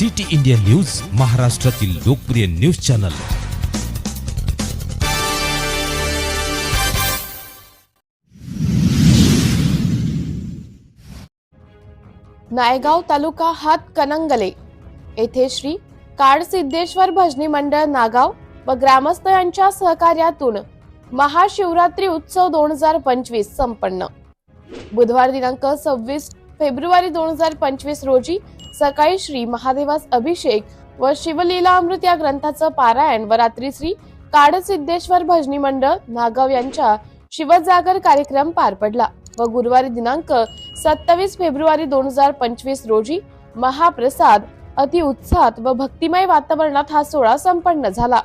City India news महाराष्ट्रातील लोकप्रिय news channel. Naigaon तालुका हात कनंगले. येथे श्री काडसिद्धेश्वर भजनी मंडळ नागाव व ग्रामस्थ यांच्या सहकार्यातून महाशिवरात्री उत्सव दोन हजार पंचवीस संपन्न. बुधवार दिनांक सव्वीस फेब्रुवारी दोन हजार पंचवीस रोजी सकाळी श्री महादेवास अभिषेक व शिवलीला अमृत या ग्रंथाचं पारायण व रात्री श्री काडसिद्धेश्वर भजनी मंडळ नागाव यांच्या शिवजागर कार्यक्रम पार पडला व गुरुवारी दिनांक सत्तावीस फेब्रुवारी दोन हजार पंचवीस रोजी महाप्रसाद अति उत्साहात व भक्तिमय वातावरणात हा सोहळा संपन्न झाला.